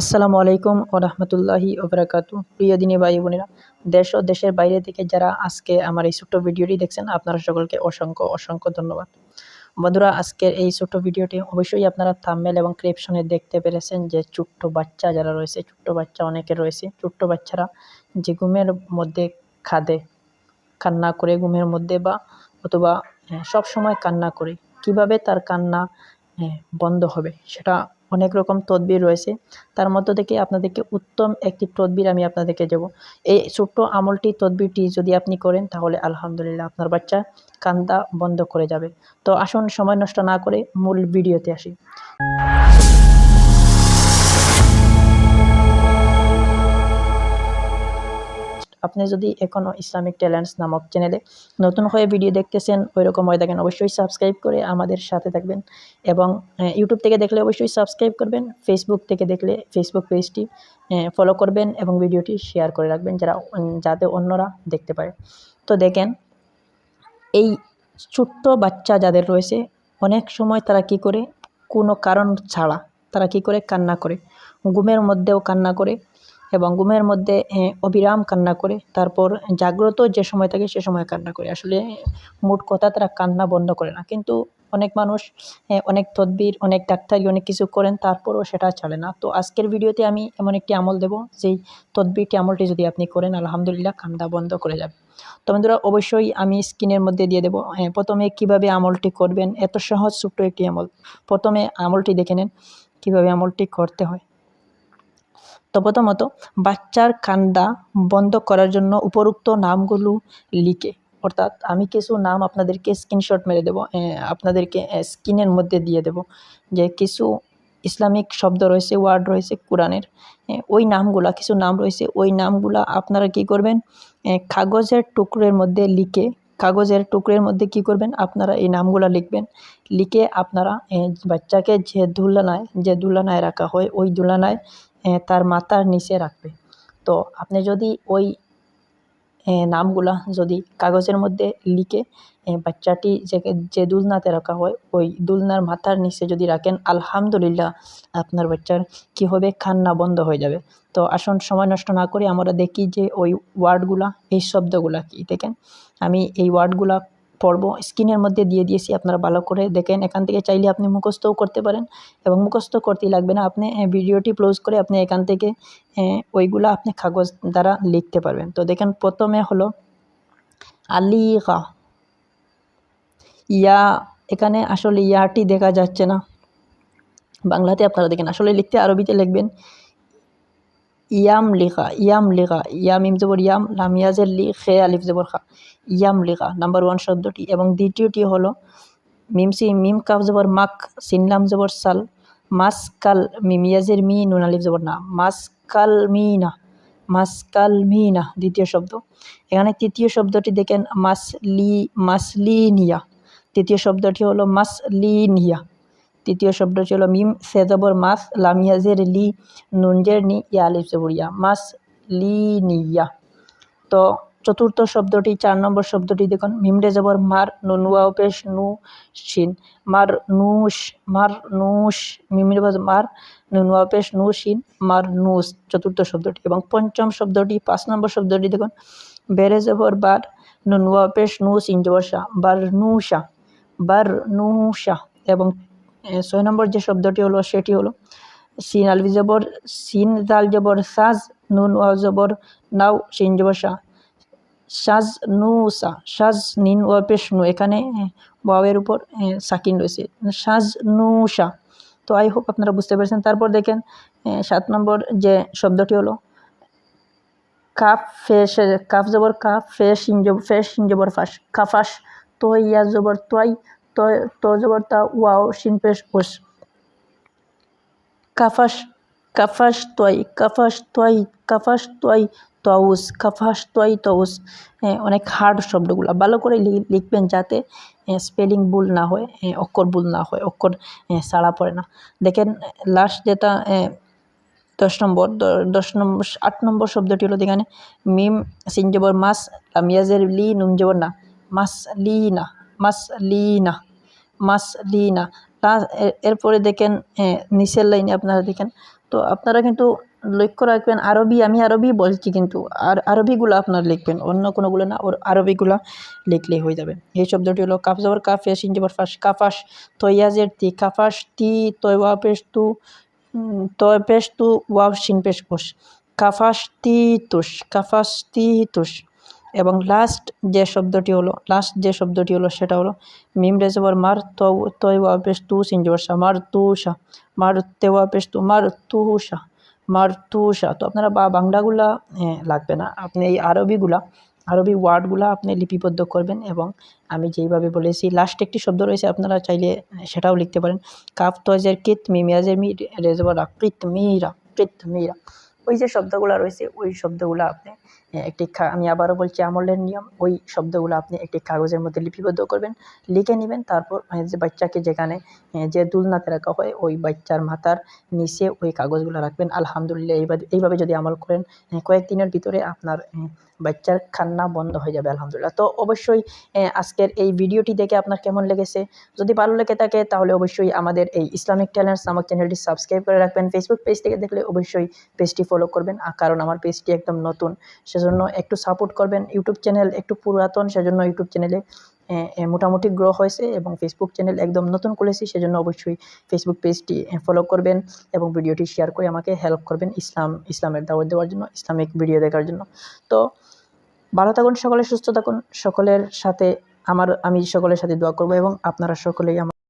আসসালামু আলাইকুম ও রহমতুল্লাহি ওবরাকাতু প্রিয় দিনী ভাই বোনেরা, দেশ ও দেশের বাইরে থেকে যারা আজকে আমার এই ছোট্ট ভিডিওটি দেখছেন, আপনারা সকলকে অসংখ্য অসংখ্য ধন্যবাদ। বন্ধুরা, আজকের এই ছোট্ট ভিডিওটি অবশ্যই আপনারা থাম্বনেল এবং ক্রিপশনে দেখতে পেরেছেন যে ছোট্ট বাচ্চা যারা রয়েছে, ছোট্ট বাচ্চা অনেকে রয়েছে, ছোট্ট বাচ্চারা যে ঘুমের মধ্যে খাদে, কান্না করে ঘুমের মধ্যে বা অথবা সব সময় কান্না করে, কীভাবে তার কান্না বন্ধ হবে, সেটা অনেক রকম তদবির রয়েছে। তার মধ্য থেকে আপনাদেরকে উত্তম একটি তদবির আমি আপনাদেরকে দেবো। এই ছোট্ট আমলটি, তদবিরটি যদি আপনি করেন, তাহলে আলহামদুলিল্লাহ আপনার বাচ্চা কান্দা বন্ধ করে যাবে। তো আসুন, সময় নষ্ট না করে মূল ভিডিওতে আসি। আপনি যদি এখনও ইসলামিক ট্যালেন্টস নামক চ্যানেলে নতুন হয়ে ভিডিও দেখতেছেন ওই রকম হয়ে থাকেন, অবশ্যই সাবস্ক্রাইব করে আমাদের সাথে থাকবেন এবং ইউটিউব থেকে দেখলে অবশ্যই সাবস্ক্রাইব করবেন ফেসবুক থেকে দেখলে ফেসবুক পেজটি ফলো করবেন এবং ভিডিওটি শেয়ার করে রাখবেন যারা যাতে অন্যরা দেখতে পারে। তো দেখেন, এই ছোট্ট বাচ্চা যাদের রয়েছে, অনেক সময় তারা কি করে, কোনো কারণ ছাড়া তারা কি করে কান্না করে, ঘুমের মধ্যেও কান্না করে এবং ঘুমের মধ্যে অবিরাম কান্না করে, তারপর জাগ্রত যে সময় থাকে সে সময় কান্না করে। আসলে মোট কথা তারা কান্না বন্ধ করে না। কিন্তু অনেক মানুষ অনেক তদবির, অনেক ডাক্তারি, অনেক কিছু করেন, তারপরও সেটা চলে না। তো আজকের ভিডিওতে আমি এমন একটি আমল দেব, যেই তদবিরটি আমলটি যদি আপনি করেন, আলহামদুলিল্লাহ কান্দা বন্ধ করে যাবে। তো বন্ধুরা, অবশ্যই আমি স্ক্রিনের মধ্যে দিয়ে দেবো হ্যাঁ প্রথমে কীভাবে আমলটি করবেন, এত সহজ, ছোট্ট একটি আমল। প্রথমে আমলটি দেখে নেন, কীভাবে আমলটি করতে হয়। তো প্রথমত বাচ্চার কান্দা বন্ধ করার জন্য উপরোক্ত নামগুলো লিখে। অর্থাৎ আমি কিছু নাম আপনাদেরকে স্ক্রিনশট মেরে দেব আপনাদেরকে স্ক্রিনের মধ্যে দিয়ে দেব। যে কিছু ইসলামিক শব্দ রয়েছে ওয়ার্ড রয়েছে কোরআনের ওই নামগুলা, কিছু নাম রয়েছে, ওই নামগুলা আপনারা কি করবেন? কাগজের টুকরের মধ্যে লিখে, কাগজের টুকরের মধ্যে কি করবেন? আপনারা এই নামগুলা লিখবেন। লিখে আপনারা বাচ্চাকে যে দুলানায় যে দুলানায় রাখা হয়, ওই দুলানায় তার মাথার নিচে রাখবে। তো আপনি যদি ওই নামগুলা যদি কাগজের মধ্যে লিখে বাচ্চাটি যে যে দুলনাতে রাখা হয়, ওই দুলনার মাথার নিচে যদি রাখেন, আলহামদুলিল্লাহ আপনার বাচ্চার কী হবে কান্না বন্ধ হয়ে যাবে। তো আসুন, সময় নষ্ট না করে আমরা দেখি যে ওই ওয়ার্ডগুলা, এই শব্দগুলা কি। দেখেন, আমি এই ওয়ার্ডগুলা পড়ব স্ক্রিনের মধ্যে দিয়ে দিয়েছি, আপনারা ভালো করে দেখেন। এখান থেকে চাইলে আপনি মুখস্থও করতে পারেন এবং মুখস্থ করতেই লাগবে না। আপনি ভিডিওটি ক্লোজ করে আপনি এখান থেকে ওইগুলো আপনি কাগজ দ্বারা লিখতে পারবেন। তো দেখেন, প্রথমে হলো আলিগা। ইয়া, এখানে আসলে ইয়াটি দেখা যাচ্ছে না। বাংলাতে আপনারা দেখেন, আসলে লিখতে আরবিতে লিখবেন। ইয়াম লিখা ইয়াম লিখা ইয়াম ইম জবর ইয়াম লামিয়াজের লি খে আলিফ জবর খা ইয়াম লিখা নাম্বার ওয়ান শব্দটি। এবং দ্বিতীয়টি হলো মিমসি মিম কাফ জবর মাক সিনলাম জবর সাল, মাস কাল মিমিয়াজের মি, নুন আলিফ জবর না। মাস কাল মি না, মাস কাল মি না, দ্বিতীয় শব্দ। এখানে তৃতীয় শব্দটি দেখেন, মাস লি মাসলিনিয়া তৃতীয় শব্দটি হলো মাসলিনিয়া তৃতীয় শব্দটি হলো মিম, সেজবর মাস, লামিয়াজের লি, নুনজের নি ইয়া মাস লি নিয়া তো চতুর্থ শব্দটি, চার নম্বর শব্দটি দেখুন, মিমরে জবর মার নুনুয়া পেশ, নু শিন, মার নুস মার নুস মিমরে মার নুনুয়া পেশ, নু শিন, মার নুস চতুর্থ শব্দটি। এবং পঞ্চম শব্দটি, পাঁচ নম্বর শব্দটি দেখুন বেড়ে জবর বার নুনুয়া পেশ, নু সিন জবর শাহ, বার নুশা বার নুশা এবং ছয় নম্বর যে শব্দটি হলো, সেটি হলো, সিন আলবি জবর, সিন দাল জবর, সাজ নুন ওয়া জবর, নাও সিন জবর শাহ সাজ নু নুসা সাজ নিন ওয়া পেশ নু, এখানে ওয়াওয়ের উপর সাকিন রয়েছে, সাজ নুসা তো আই হোপ আপনারা বুঝতে পেরেছেন। তারপর দেখেন সাত নম্বর যে শব্দটি হলো, কাফ ফেস কাফ জবর কাফ জবর ফেস ইন জবর ফাস, কাফাস ইয়া জবর, তোয়াই তো তো ওয়াও সিন পেশ ওস কাফাস কাফাস তোয়াই কাফাস তোয়াই কাফাস তোয়াই তউস কাফাস তোয়াই তউস। অনেক হার্ড শব্দগুলো। ভালো করে লিখবেন যাতে স্পেলিং ভুল না হয় অক্ষর ভুল না হয়, অক্ষর সাড়া পড়ে না। দেখেন লাস্ট যেটা দশ নম্বর দশ নম্বর, আট নম্বর শব্দটি হলো এখানে মিম সিনজবর মাস লামিয়াজের লি, নুন জবর, না। মাস, লি, না। মাস, লি, না। মাস লি না লা- এর- এরপরে দেখেন নিচের লাইনে আপনারা দেখেন। তো আপনারা কিন্তু লক্ষ্য রাখবেন, আরবি, আমি আরবি বলছি কিন্তু, আর আরবিগুলো আপনারা লিখবেন, অন্য কোনোগুলো না, ওর আরবিগুলো লিখলেই হয়ে যাবে। এই শব্দটি হলো কাফ জবর, কাফ ইয়াসিন জবর, ফাস, কাফাস তৈয়াজের তি, কাফাস, তি তৈওয়া পেশ, তু তয়, পেশ, তু ওয়াব শিন, পেশ কোষ কাফাস, তি তুষ কাফাস, তি তুষ এবং লাস্ট যে শব্দটি হলো লাস্ট যে শব্দটি হলো সেটা হলো, মিম রেজবর মার তয় ওয়া পেশ তু সিন জবর মার তু সা, মার তেওয়া পেশ তু, মার তু সা, মার তু সা। তো আপনারা বা বাংলাগুলা লাগবে না। আপনি এই আরবিগুলা, আরবি ওয়ার্ডগুলা আপনি লিপিবদ্ধ করবেন এবং আমি যেইভাবে বলেছি লাস্ট একটি শব্দ রয়েছে, আপনারা চাইলে সেটাও লিখতে পারেন। কাফ তজের কিত মিমিয়াজের মি রেজবরা কিত মিরা কিত মিরা। ওই যে শব্দগুলো রয়েছে, ওই শব্দগুলো আপনি একটি আমি আবারও বলছি আমলের নিয়ম, ওই শব্দগুলো আপনি একটি কাগজের মধ্যে লিপিবদ্ধ করবেন, লিখে নেবেন, তারপর যে বাচ্চাকে যেখানে যে দুলনাতে রাখা হয়, ওই বাচ্চার মাথার নিচে ওই কাগজগুলো রাখবেন। আলহামদুলিল্লাহ এইভাবে এইভাবে যদি আমল করেন কয়েকদিনের ভিতরে আপনার বাচ্চার খান্না বন্ধ হয়ে যাবে, আলহামদুলিল্লাহ। তো অবশ্যই আজকের এই ভিডিওটি দেখে আপনার কেমন লেগেছে? যদি ভালো লেগে থাকে, তাহলে অবশ্যই আমাদের এই ইসলামিক ট্যালেন্টস নামক চ্যানেলটি সাবস্ক্রাইব করে রাখবেন। ফেসবুক পেজ থেকে দেখলে অবশ্যই পেজটি ফলো করবেন। আর কারণ আমার পেজটি একদম নতুন। সেজন্য একটু সাপোর্ট করবেন। ইউটিউব চ্যানেল একটু পুরাতন, সেজন্য ইউটিউব চ্যানেলে মোটামুটি গ্রো হয়েছে এবং ফেসবুক চ্যানেল একদম নতুন খুলেছি, সেজন্য অবশ্যই ফেসবুক পেজটি ফলো করবেন এবং ভিডিওটি শেয়ার করে আমাকে হেল্প করবেন ইসলাম, ইসলামের দাওয়াত দেওয়ার জন্য, ইসলামিক ভিডিও দেখার জন্য। তো ভালো থাকুন, সকলে সুস্থ থাকুন, সকলের সাথে আমার, আমি সকলের সাথে দোয়া করব এবং আপনারা সকলেই আমার